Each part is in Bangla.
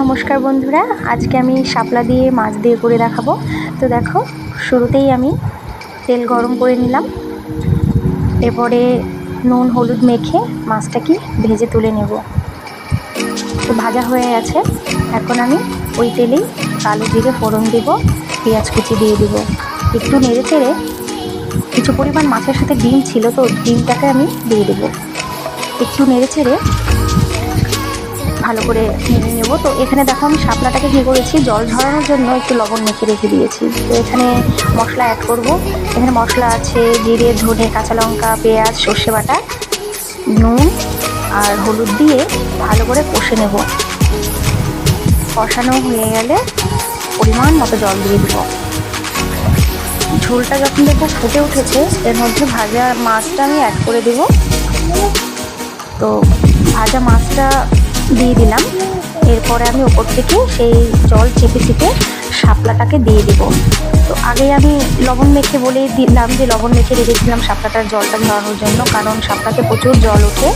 নমস্কার বন্ধুরা, আজকে আমি শাপলা দিয়ে মাছ দিয়ে করে দেখাবো। তো দেখো, শুরুতেই আমি তেল গরম করে নিলাম। এরপরে নুন, হলুদ মেখে মাছটাকে ভেজে তুলে নেব। তো ভাজা হয়ে গেছে। এখন আমি ওই তেলেই কালো জিরে ফোড়ন দেব, পেঁয়াজ কুচি দিয়ে দিব। একটু নেড়ে চেড়ে কিছু পরিমাণ মাছের সাথে ডিম ছিল তো, ডিমটাকে আমি দিয়ে দেবো। একটু নেড়ে চেড়ে ভালো করে নিয়ে নেব। তো এখানে দেখো আমি শাপলাটাকে কী করেছি? জল ঝরানোর জন্য একটু লবণ মেখে রেখে দিয়েছি। তো এখানে মশলা অ্যাড করব। এখানে মশলা আছে জিরে, ধনে, কাঁচা লঙ্কা, পেঁয়াজ, সর্ষে বাটা, নুন আর হলুদ দিয়ে ভালো করে কষে নেব। কষানো হয়ে গেলে পরিমাণ মতো জল দিয়ে দেবো। ঝোলটা যখন দেখব ফুটে উঠেছে, এর মধ্যে ভাজা মাছটা আমি অ্যাড করে দেব। তো ভাজা মাছটা দিয়ে দিলাম। এরপরে আমি ওপর থেকে সেই জল চেপে চেপে শাপলাটাকে দিয়ে দেব। তো আগে আমি লবণ মেখে বলে দিলাম যে, লবণ মেখে রেখেছিলাম শাপলাটার জলটা ঝরানোর জন্য, কারণ শাপলাতে প্রচুর জল ওঠে।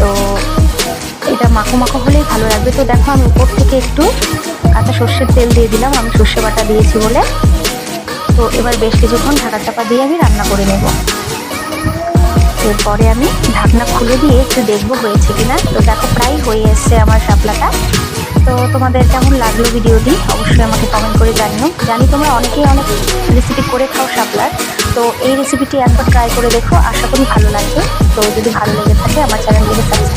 তো এটা মাখো মাখো হলেই ভালো লাগবে। তো দেখো, আমি উপর থেকে একটু কাঁচা সর্ষের তেল দিয়ে দিলাম, আমি সর্ষে বাটা দিয়েছি বলে। তো এবার বেশ কিছুক্ষণ ঢাকা চাপা দিয়ে আমি রান্না করে নেব। এরপরে আমি ঢাকনা খুলে দিয়ে একটু দেখব হয়েছে কিনা। তো দেখো, প্রায় হয়ে এসছে আমার শাপলাটা। তো তোমাদের কেমন লাগল ভিডিওটি, অবশ্যই আমাকে কমেন্ট করে জানিও। জানি তোমরা অনেকেই অনেক রেসিপি করে খাও শাপলার। তো এই রেসিপিটি একবার ট্রাই করে দেখো, আশা করি ভালো লাগবে। তো যদি ভালো লেগে থাকে, আমার চ্যানেলটিকে সাবস্ক্রাইব